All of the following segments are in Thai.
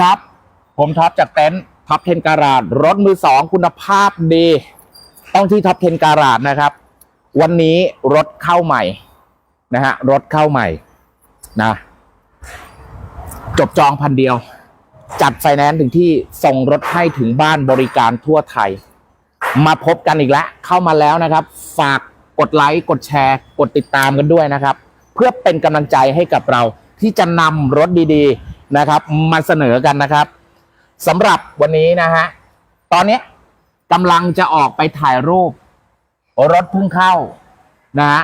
ครับ ผมท็อปจากเต็นท์ท็อป10การาดรถมือสองคุณภาพดี ต้องที่ท็อป10การาดนะครับ วันนี้รถเข้าใหม่นะฮะรถเข้าใหม่นะจบจองพันเดียว จัดไฟแนนซ์ถึงที่ส่งรถให้ถึงบ้านบริการทั่วไทย มาพบกันอีกแล้ว เข้ามาแล้วนะครับ ฝากกดไลค์กดแชร์ กดติดตามกันด้วยนะครับ เพื่อเป็นกำลังใจให้กับเราที่จะนำรถดีๆ นะครับมาเสนอกันนะครับสำหรับวันนี้นะฮะตอนนี้กำลังจะออกไปถ่ายรูป รถเพุ่งเข้านะฮะ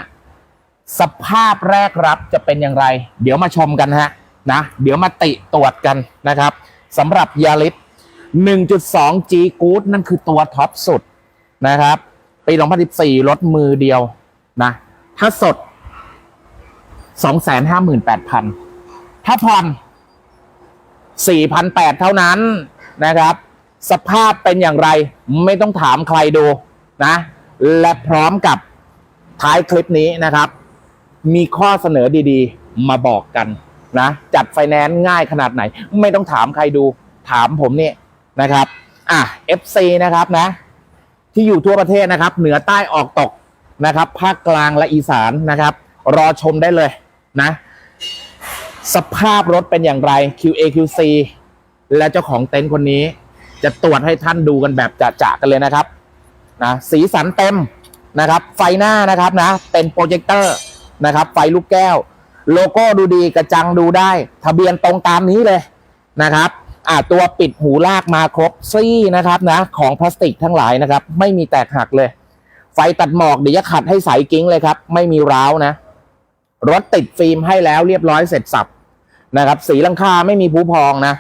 สภาพแรกรับจะเป็นอย่างไร เดี๋ยวมาชมกันฮะนะเดี๋ยวมาติตรวจกันนะครับสำหรับยาริส1.2 G Good นั่นคือตัวท็อปสุดนะครับปี 2014 รถมือเดียวนะถ้าสด 258,000 ถ้าผ่อน 4,800 เท่านั้นนะครับ สภาพเป็นอย่างไรไม่ต้องถามใครดูนะ และพร้อมกับท้ายคลิปนี้นะครับ มีข้อเสนอดีๆ มาบอกกันนะ จัดไฟแนนซ์ง่ายขนาดไหน ไม่ต้องถามใครดู ถามผมเนี่ยนะครับอะ FC นะครับนะ ที่อยู่ทั่วประเทศนะครับ เหนือใต้ออกตกนะครับ ภาคกลางและอีสานนะครับ รอชมได้เลยนะ สภาพรถเป็นอย่างไร QA QC และเจ้าของเต็นท์คนนี้ จะตรวจให้ท่านดูกันแบบจะๆกันเลยนะครับนะสีสันเต็มนะครับ ไฟหน้านะครับนะ เป็นโปรเจคเตอร์นะครับ ไฟลูกแก้ว โลโก้ดูดีกระจังดูได้ ทะเบียนตรงตามนี้เลยนะครับอ่าตัวปิดหูลากมาครบซี่นะครับนะ ของพลาสติกทั้งหลายนะครับ ไม่มีแตกหักเลย ไฟตัดหมอกเดี๋ยวจะขัดให้ใสกิ้งเลยครับ ไม่มีร้าวนะ รถติดฟิล์มให้แล้วเรียบร้อยเสร็จสับ นะครับ สีลังคาไม่มีผุพองนะ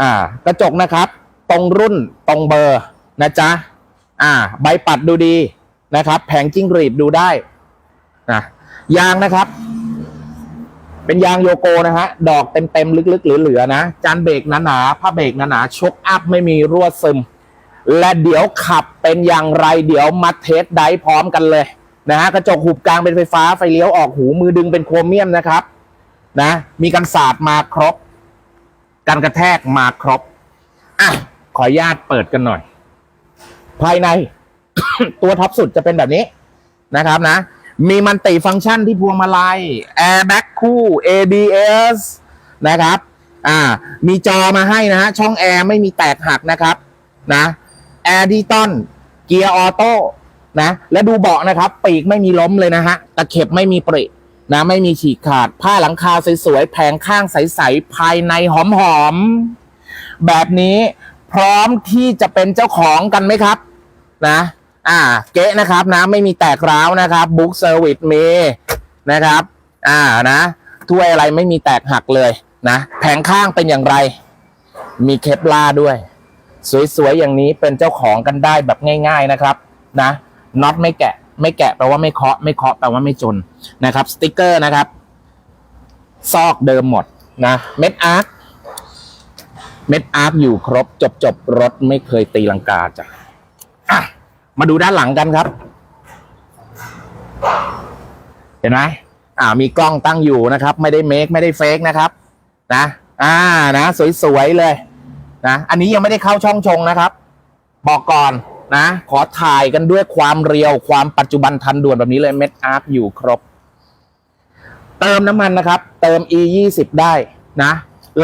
อ่ากระจกนะครับ ตรงรุ่นตรงเบอร์นะจ๊ะอ่า ใบปัดดูดีนะครับ แผงจิ้งหรีดดูได้นะยางนะครับ เป็นยางโยโกนะฮะดอกเต็มๆลึกๆเหลือๆนะ จานเบรกหนาๆผ้าเบรกหนาๆชกอัพไม่มีรั่วซึม และเดี๋ยวขับเป็นอย่างไรเดี๋ยวมาเทสได์พร้อมกันเลยนะฮะกระจกหุบกลางเป็นไฟฟ้าไฟเลี้ยวออกหูมือดึงเป็นโครเมียมนะครับ นะ มีกันศาสตร์มาครบ การกระแทกมาครบ อะ ขออนุญาตเปิดกันหน่อย ภายใน ตัวท็อปสุดจะเป็นแบบนี้นะครับนะ มีมันติฟังก์ชันที่พวงมาลัย airbag คู่ ABS นะครับ อ่า มีจอมาให้นะฮะ ช่องแอร์ไม่มีแตกหักนะครับ นะ แอร์ดิตอนเกียร์ออโต้นะ และดูเบาะนะครับ ปีกไม่มีล้มเลยนะฮะ ตะเข็บไม่มีปริ นะไม่มีฉีกขาดผ้าหลังคาสวยๆแผงข้างใสๆภายในหอมๆแบบนี้พร้อมที่จะเป็นเจ้าของกันไหมครับ นะ อ่า เก๊ะนะครับนะ ไม่มีแตกร้าวนะครับบุ๊กเซอร์วิสมีนะครับ อ่านะถ้วยอะไรไม่มีแตกหักเลยนะแผงข้างเป็นอย่างไร มีเคปลาด้วย สวยๆอย่างนี้เป็นเจ้าของกันได้แบบง่าย ๆนะครับ นะน็อตไม่แกะ ไม่แกะแปลว่าไม่เคาะ ไม่เคาะแปลว่าไม่จนนะครับสติกเกอร์นะครับ ซอกเดิมหมดนะเม็ดอาร์คเม็ดอาร์คอยู่ครบจบจบรถไม่เคยตีลังกาจ้ะะมาดูด้านหลังกันครับ เห็นไหมอ่า มีกล้องตั้งอยู่นะครับ ไม่ได้เมคไม่ได้เฟกนะครับ นะ อ่านะ สวยๆเลยนะอันนี้ยังไม่ได้เข้าช่องชงนะครับ บอกก่อน นะ ขอถ่ายกันด้วยความเรียวความปัจจุบันทันด่วนแบบนี้เลยเม็ดอาร์คอยู่ครบ เติมน้ำมันนะครับ เติม e 2 0ได้นะ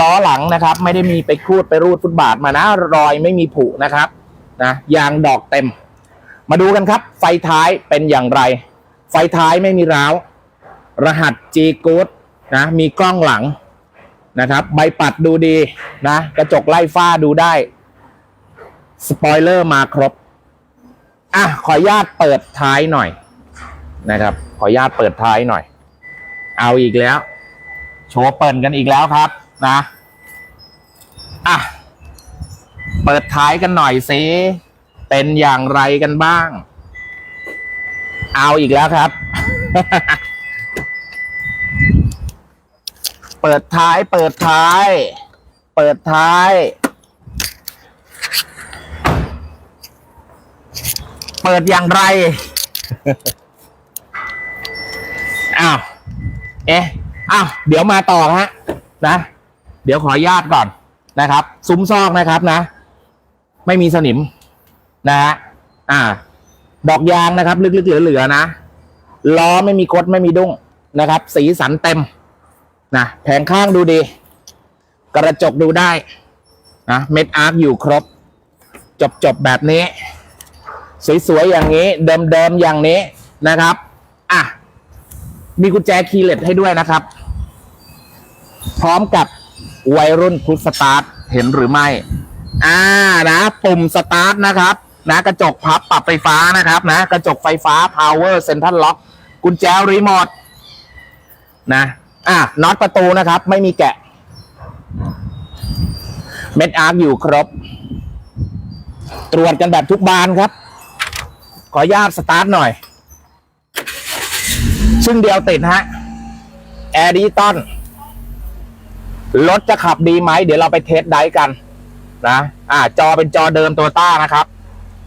ล้อหลังนะครับ ไม่ได้มีไปครูดไปรูดฟุตบาทมานะรอยไม่มีผุนะครับนะยางดอกเต็ม มาดูกันครับ ไฟท้ายเป็นอย่างไร ไฟท้ายไม่มีร้าว รหัส G Good นะมีกล้องหลังนะครับ ใบปัดดูดีนะ กระจกไล่ฟ้าดูได้ สปอยเลอร์มาครบ อะขออนุญาตเปิดท้ายหน่อยนะครับ ขออนุญาตเปิดท้ายหน่อย เอาอีกแล้ว โชว์เปิดกันอีกแล้วครับนะอะเปิดท้ายกันหน่อยสิเป็นอย่างไรกันบ้าง เอาอีกแล้วครับ เปิดท้าย เปิดท้าย เปิดท้าย เปิดอย่างไร อ้าว เอ๊ะ อ้าว เดี๋ยวมาต่อฮะ นะ เดี๋ยวขออนุญาตก่อนนะครับ ซุ้มซอกนะครับนะ ไม่มีสนิมนะฮะ อ่า ดอกยางนะครับ ลึกๆเหลือๆนะ ล้อไม่มีกดไม่มีดุ้งนะครับ สีสันเต็ม นะ แผงข้างดูดี กระจกดูได้ นะ เม็ดอาร์คอยู่ครบ จบๆแบบนี้ สวยๆอย่างนี้ เดิมๆอย่างนี้นะครับอะมีกุญแจคีย์เลสให้ด้วยนะครับ พร้อมกับวัยรุ่นพุทสตาร์ทเห็นหรือไม่อ่านะปุ่มสตาร์ทนะครับนะกระจกพับปรับไฟฟ้านะครับนะกระจกไฟฟ้า power central lock กุญแจรีโมทนะอะน็อตประตูนะครับ ไม่มีแกะ เม็ดอาร์อยู่ครบ ตรวจกันแบบทุกบานครับ ขออนุญาตสตาร์ทหน่อย ซึ่งเดียวติดฮะแอร์ดิจิตอลรถจะขับดีไหม เดี๋ยวเราไปเทสไดกันนะ อ่า จอเป็นจอเดิมตัวต้านะครับ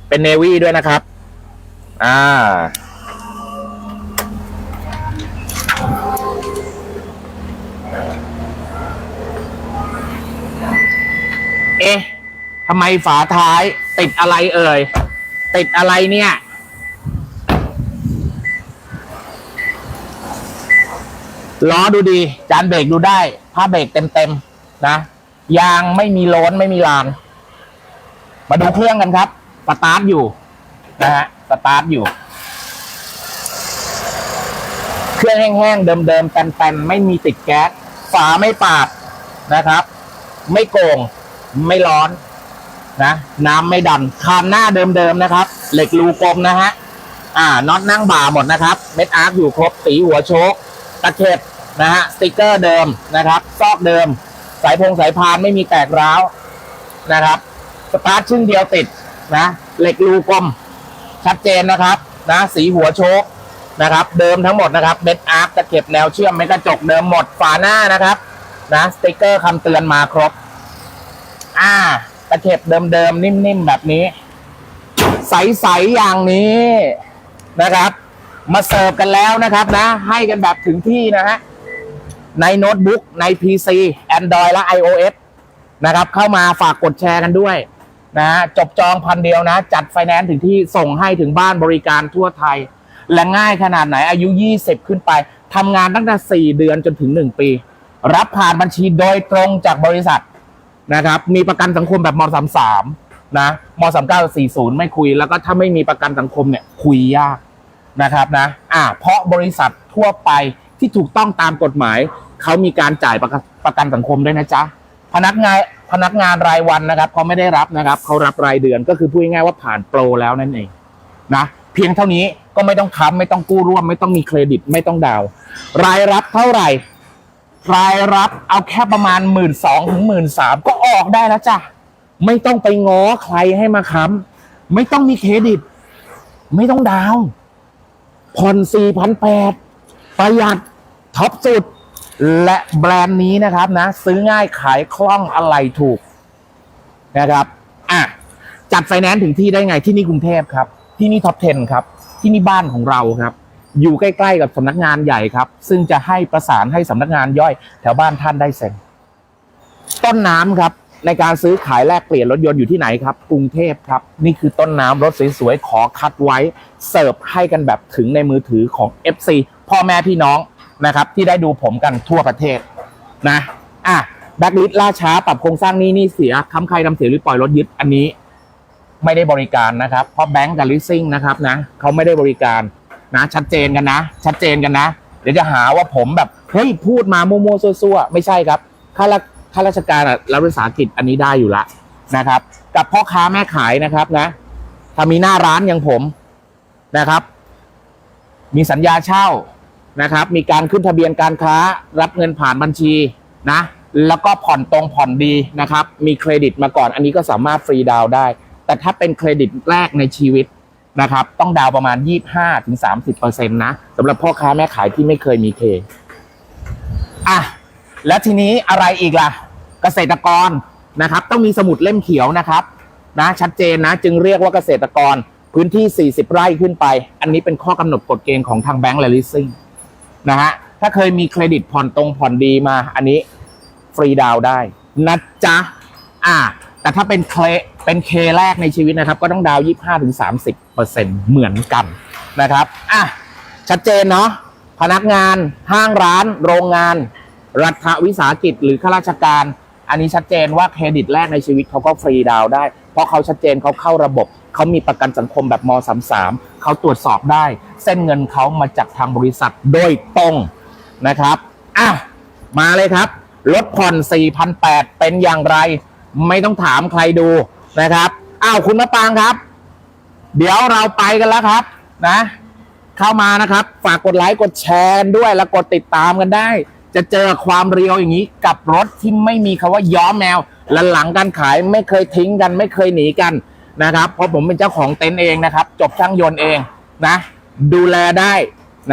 เป็นเนวี่ด้วยนะครับ อ่า เอ๊ะทำไมฝาท้ายติดอะไรเอ่ย ติดอะไรเนี่ย ล้อดูดี จานเบรกดูได้ผ้าเบรกเต็มๆนะยางไม่มีโล้นไม่มีลาน มาดูเครื่องกันครับสตาร์ทอยู่นะฮะสตาร์ทอยู่ เครื่องแห้งๆเดิมๆแปนๆไม่มีติดแก๊สฝาไม่ปาดนะครับ ไม่โกงไม่ร้อนนะน้ำไม่ดันคานหน้าเดิมๆนะครับ เหล็กรูกลมนะฮะอ่าน็อตนั่งบ่าหมดนะครับ เม็ดอาร์คอยู่ครบสีหัวโชค ตะเข็บนะฮะสติกเกอร์เดิมนะครับ ซอกเดิม สายพงสายพานไม่มีแตกร้าวนะครับ สตาร์ทชึ่งเดียวติดนะ เหล็กรูกลม ชัดเจนนะครับนะสีหัวโชคนะครับ เดิมทั้งหมดนะครับเม็ดอาร์ตะเข็บแนวเชื่อมเม็ดกระจกเดิมหมดฝาหน้านะครับนะสติกเกอร์คำเตือนมาครบ อ่าตะเข็บเดิมๆนิ่มๆแบบนี้ ใสๆอย่างนี้นะครับ มาเสิร์ฟกันแล้วนะครับนะ ให้กันแบบถึงที่นะฮะ ในโน้ตบุ๊กใน PC Android และ iOS นะครับ เข้ามาฝากกดแชร์กันด้วยนะจบจองพันเดียวนะ จัดไฟแนนซ์ถึงที่ส่งให้ถึงบ้านบริการทั่วไทย และง่ายขนาดไหนอายุ 20 ขึ้นไปทำงานตั้งแต่ 4 เดือนจนถึง 1 ปี รับผ่านบัญชีโดยตรงจากบริษัทนะครับ มีประกันสังคมแบบม33นะม3940 ไม่คุย แล้วก็ถ้าไม่มีประกันสังคมเนี่ยคุยยาก นะครับนะอ่าเพราะบริษัททั่วไปที่ถูกต้องตามกฎหมาย เขามีการจ่ายประกันประกันสังคมด้วยนะจ๊ะพนักงานพนักงานรายวันนะครับเขาไม่ได้รับนะครับเขารับรายเดือนก็คือพูดง่ายๆว่าผ่านโปรแล้วนั่นเองนะเพียงเท่านี้ก็ไม่ต้องค้ำไม่ต้องกู้ร่วม ไม่ต้องมีเครดิตไม่ต้องดาว รายรับเท่าไหร่ รายรับเอาแค่ประมาณหมื่นสองถึงหมื่นสามก็ออกได้แล้วจ้ะไม่ต้องไปง้อใครให้มาค้ำไม่ต้องมีเครดิต ไม่ต้องดาว ผ่อนสี่พันแปดประหยัดท็อปสุด และแบรนด์นี้นะครับนะ ซื้อง่ายขายคล่องอะไรถูกนะครับอะจัดไฟแนนซ์ถึงที่ได้ไงที่นี่กรุงเทพครับ ที่นี่ท็อป 10 ครับ ที่นี่บ้านของเราครับ อยู่ใกล้ๆกับสำนักงานใหญ่ครับ ซึ่งจะให้ประสานให้สำนักงานย่อย แถวบ้านท่านได้เซ็นต้นน้ำครับ ในการซื้อขายแลกเปลี่ยนรถยนต์อยู่ที่ไหนครับ กรุงเทพครับ นี่คือต้นน้ำรถสวยๆ ขอคัดไว้ เสิร์ฟให้กันแบบถึงในมือถือของ FC พ่อแม่พี่น้องนะครับที่ได้ดูผมกันทั่วประเทศนะอะแบ็กลิสล่าช้าปรับโครงสร้างนี้นี่เสียค้ำใครทำเสียหรือปล่อยรถยึดอันนี้ ไม่ได้บริการนะครับ เพราะแบงก์กับลิสซิ่งนะครับนะเขาไม่ได้บริการนะชัดเจนกันนะ ชัดเจนกันนะ เดี๋ยวจะหาว่าผมแบบเฮ้ยพูดมาโมโมวๆซั่วๆไม่ใช่ครับข้ารา ข้าราชการอะรัฐวิสาหกิจอันนี้ได้อยู่ละนะครับ กับพ่อค้าแม่ขายนะครับนะถ้ามีหน้าร้านอย่างผมนะครับ มีสัญญาเช่านะครับ มีการขึ้นทะเบียนการค้า รับเงินผ่านบัญชีนะ แล้วก็ผ่อนตรงผ่อนดีนะครับ มีเครดิตมาก่อน อันนี้ก็สามารถฟรีดาวได้ แต่ถ้าเป็นเครดิตแรกในชีวิตนะครับ ต้องดาวประมาณ 25-30%นะสำหรับพ่อค้าแม่ขายที่ไม่เคยมีเค อะ แล้วทีนี้อะไรอีกล่ะ เกษตรกรนะครับ ต้องมีสมุดเล่มเขียวนะครับนะชัดเจนนะ จึงเรียกว่าเกษตรกรพื้นที่ 40 ไร่ขึ้นไป อันนี้เป็นข้อกำหนดกฎเกณฑ์ของทางแบงก์และลิสซิ่งนะฮะถ้าเคยมีเครดิตผ่อนตรงผ่อนดีมา อันนี้ฟรีดาวได้นะจ๊ะอ่าแต่ถ้าเป็นเคเป็นเคแรกในชีวิตนะครับ ก็ต้องดาวยี่ห้าถึงสามสิบเปอร์เซ็นเหมือนกันนะครับอะชัดเจนเนาะพนักงาน ห้างร้าน โรงงาน รัฐวิสาหกิจหรือข้าราชการ อันนี้ชัดเจนว่าเครดิตแรกในชีวิตเขาก็ฟรีดาวได้ เพราะเขาชัดเจนเขาเข้าระบบ เขามีประกันสังคมแบบม .33 เขาตรวจสอบได้ เส้นเงินเขามาจากทางบริษัทโดยตรงนะครับอะมาเลยครับรถผ่อน 4,800 เป็นอย่างไร ไม่ต้องถามใครดูนะครับอ้าวคุณมะปางครับ เดี๋ยวเราไปกันแล้วครับนะ เข้ามานะครับ ฝากกดไลค์กดแชร์ด้วยแล้วกดติดตามกันได้ จะเจอความเรียวอย่างนี้กับรถที่ไม่มีคาว่าย้อมแมวและหลังการขายไม่เคยทิ้งกัน ไม่เคยหนีกันนะครับ เพราะผมเป็นเจ้าของเต็นท์เองนะครับ จบช่างยนต์เองนะ ดูแลได้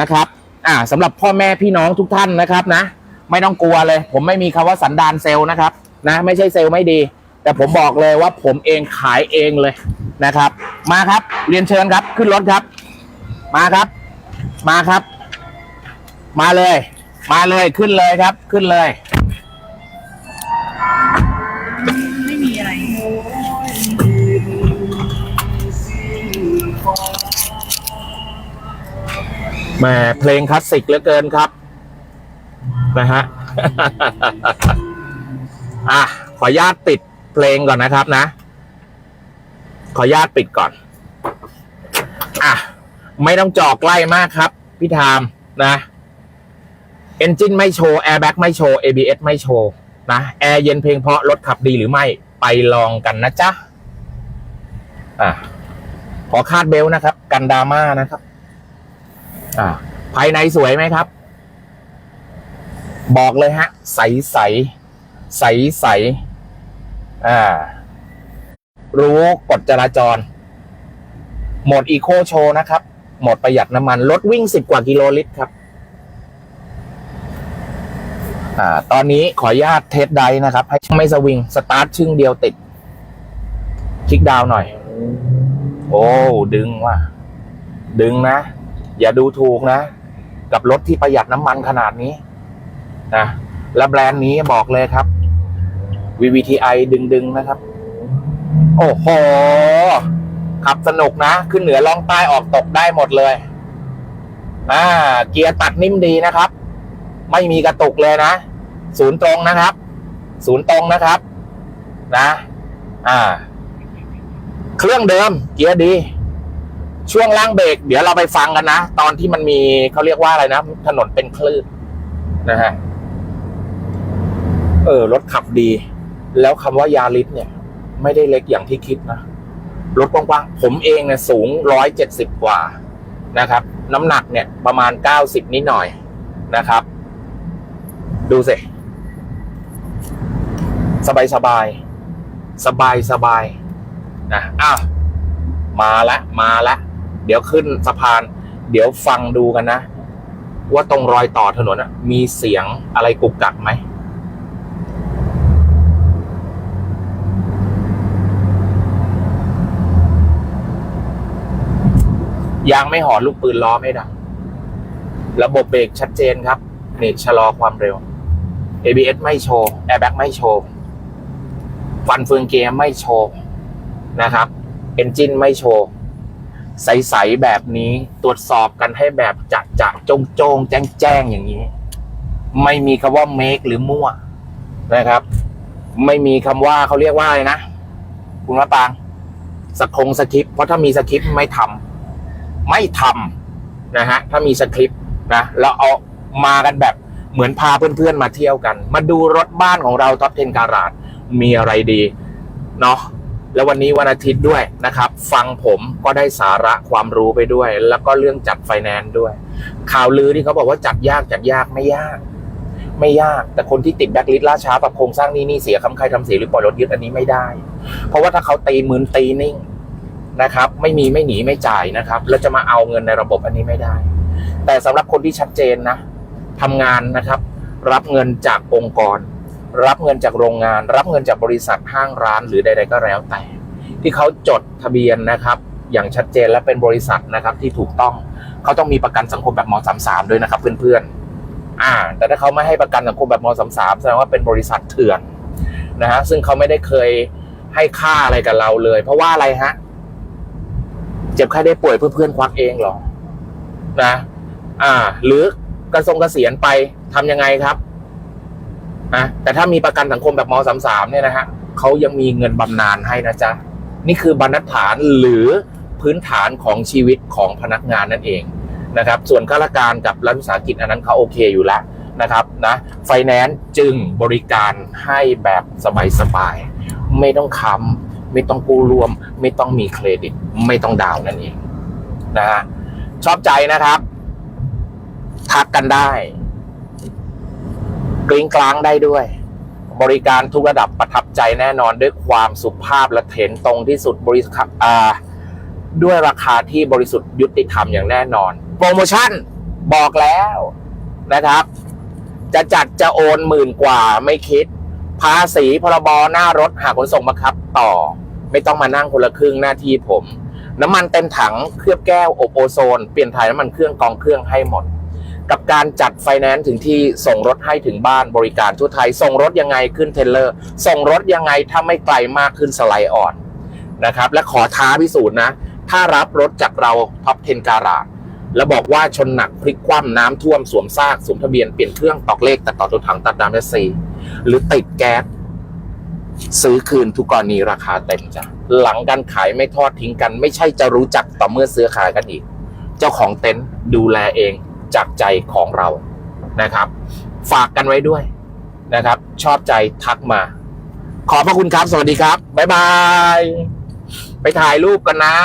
นะครับอ่าสำหรับพ่อแม่พี่น้องทุกท่านนะครับนะ ไม่ต้องกลัวเลย ผมไม่มีคำว่าสันดานเซลล์นะครับนะไม่ใช่เซลล์ไม่ดี แต่ผมบอกเลยว่าผมเองขายเองเลยนะครับ มาครับเรียนเชิญครับขึ้นรถครับ มาครับ มาครับ มาเลย มาเลยขึ้นเลยครับ ขึ้นเลย ไม่มีอะไร แหมเพลงคลาสสิกเหลือเกินครับ นะฮะ อะ ขออนุญาตปิดเพลงก่อนนะครับนะ ขออนุญาตปิดก่อน อะ ไม่ต้องจอกใกล้มากครับ พี่ทามนะ เอนจินไม่โชว์แอร์แบ็กไม่โชว์ ABS ไม่โชว์นะแอร์เย็นเพลงเพราะรถขับดีหรือไม่ไปลองกันนะจ๊ะอะขอคาดเบลต์นะครับ กันดาม่านะครับ อ่า ภายในสวยไหมครับ บอกเลยฮะ ใสใสใสใสอ่า รู้กฎจราจร หมดอีโคโชนะครับ หมดประหยัดน้ำมัน รถวิ่งสิบกว่ากิโลลิตรครับ อ่า ตอนนี้ขออนุญาตเทสไดนะครับ ให้ไม่สวิง สตาร์ทชึ่งเดียวติด คลิกดาวหน่อย โอ้ ดึงว่ะ ดึงนะ อย่าดูถูกนะ กับรถที่ประหยัดน้ำมันขนาดนี้ นะ และแบรนด์นี้บอกเลยครับ VVTi ดึง ๆ นะครับ โอ้โห ขับสนุกนะ ขึ้นเหนือล่องใต้ออกตกได้หมดเลย อ่า เกียร์ตัดนิ่มดีนะครับ ไม่มีกระตุกเลยนะ ศูนย์ตรงนะครับ ศูนย์ตรงนะครับ นะ อ่า เครื่องเดิม เกียร์ดี ช่วงล่างเบรกเดี๋ยวเราไปฟังกันนะ ตอนที่มันมีเขาเรียกว่าอะไรนะ ถนนเป็นคลื่นนะฮะ เออ รถขับดี แล้วคำว่ายาริสเนี่ย ไม่ได้เล็กอย่างที่คิดนะ รถกว้างๆ ผมเองเนี่ยสูงร้อยเจ็ดสิบกว่านะครับ น้ำหนักเนี่ยประมาณเก้าสิบนิดหน่อยนะครับ ดูสิสบายสบาย สบายสบายนะอ้าวมาละมาละเดี๋ยวขึ้นสะพาน เดี๋ยวฟังดูกันนะ ว่าตรงรอยต่อถนนะมีเสียงอะไรกุกกักไหมยางไม่หอนลูกปืนล้อไม่ดังระบบเบรกชัดเจนครับ นี่ชะลอความเร็ว ABS ไม่โชว์ Airbag ไม่โชว์ฟันเฟืองเกียร์ไม่โชว์นะครับเอนจินไม่โชว์ใสๆแบบนี้ตรวจสอบกันให้แบบจะจะจงจงแจ้งแจ้งๆอย่างนี้ ไม่มีคำว่า make หรือมั่วนะครับ ไม่มีคำว่าเขาเรียกว่าอะไรนะ คุณมะปางสคงสคริปเพราะถ้ามีสคริปไม่ทำไม่ทำนะฮะถ้ามีสคริปนะแล้วเอามากันแบบ เหมือนพาเพื่อนๆมาเที่ยวกัน มาดูรถบ้านของเราท็อป10การาดมีอะไรดีเนาะแล้ววันนี้วันอาทิตย์ด้วยนะครับ ฟังผมก็ได้สาระความรู้ไปด้วย แล้วก็เรื่องจัดไฟแนนซ์ด้วย ข่าวลือที่เขาบอกว่าจัดยากจัดยากไม่ยาก ไม่ยาก แต่คนที่ติดแบ็คลิสต์ล่าช้าปรับโครงสร้างนี้นี่เสียคำใครทำเสียหรือปล่อยรถยึดอันนี้ไม่ได้ เพราะว่าถ้าเขาตีมืนตีนิ่งนะครับ ไม่มีไม่หนีไม่จ่ายนะครับ แล้วจะมาเอาเงินในระบบอันนี้ไม่ได้ แต่สำหรับคนที่ชัดเจนนะ ทำงานนะครับ รับเงินจากองค์กร รับเงินจากโรงงาน รับเงินจากบริษัทห้างร้านหรือใด ๆ ก็แล้วแต่ ที่เขาจดทะเบียนนะครับ อย่างชัดเจนและเป็นบริษัทนะครับที่ถูกต้องเขาต้องมีประกันสังคมแบบมสามสามด้วยนะครับเพื่อนๆอ่า แต่ถ้าเขาไม่ให้ประกันสังคมแบบมสามสามแสดงว่าเป็นบริษัทเถื่อนนะฮะซึ่งเขาไม่ได้เคยให้ค่าอะไรกับเราเลย เพราะว่าอะไรฮะเจ็บไข้ได้ป่วยเพื่อเพื่อนควักเองหรอนะ อ่า หรือ กระทรงเกษียณไปทำยังไงครับนะแต่ถ้ามีประกันสังคมแบบมสามสามเนี่ยนะฮะเขายังมีเงินบำนาญให้นะจ๊ะนี่คือบรรทัดฐานหรือพื้นฐานของชีวิตของพนักงานนั่นเองนะครับ ส่วนข้าราชการกับรัฐวิสาหกิจอันนั้นเขาโอเคอยู่แล้วนะครับนะไฟแนนซ์จึงบริการให้แบบสบายๆไม่ต้องค้ำไม่ต้องกู้รวม ไม่ต้องมีเครดิต ไม่ต้องดาวน์นั่นเองนะฮะชอบใจนะครับ ทักกันได้กริ้งกลางได้ด้วย บริการทุกระดับประทับใจแน่นอนด้วยความสุภาพและเถนตรงที่สุดบริษัทอ่าด้วยราคาที่บริสุทธิ์ยุติธรรมอย่างแน่นอน โปรโมชั่นบอกแล้วนะครับ จะจัดจะโอนหมื่นกว่าไม่คิด ภาษีพรบหน้ารถหากขนส่งบังคับ ต่อ ไม่ต้องมานั่งคนละครึ่งหน้าที่ผม น้ำมันเต็มถังเคลือบแก้วอบโอโซน เปลี่ยนถ่ายน้ำมันเครื่องกองเครื่องให้หมด กับการจัดไฟแนนซ์ถึงที่ส่งรถให้ถึงบ้านบริการทั่วไทย ส่งรถยังไงขึ้นเทเลอร์ ส่งรถยังไงถ้าไม่ไกลมากขึ้นสไลด์อ่อนนะครับ และขอท้าพิสูจน์นะ ถ้ารับรถจากเราท็อป10การาแล้วบอกว่าชนหนักพลิกคว่ำน้ำท่วมสวมซากสวมทะเบียนเปลี่ยนเครื่องตอกเลขตัดต่อตัวถังตัดน้ำแอซีหรือติดแก๊สซื้อคืนทุกกรณีราคาเต็มจ้ะหลังการขายไม่ทอดทิ้งกัน ไม่ใช่จะรู้จักต่อเมื่อซื้อขายกันอีก เจ้าของเต็นท์ดูแลเอง จากใจของเรานะครับ ฝากกันไว้ด้วยนะครับ ชอบใจทักมา ขอบพระคุณครับ สวัสดีครับ บ๊ายบาย ไปถ่ายรูปกันนะ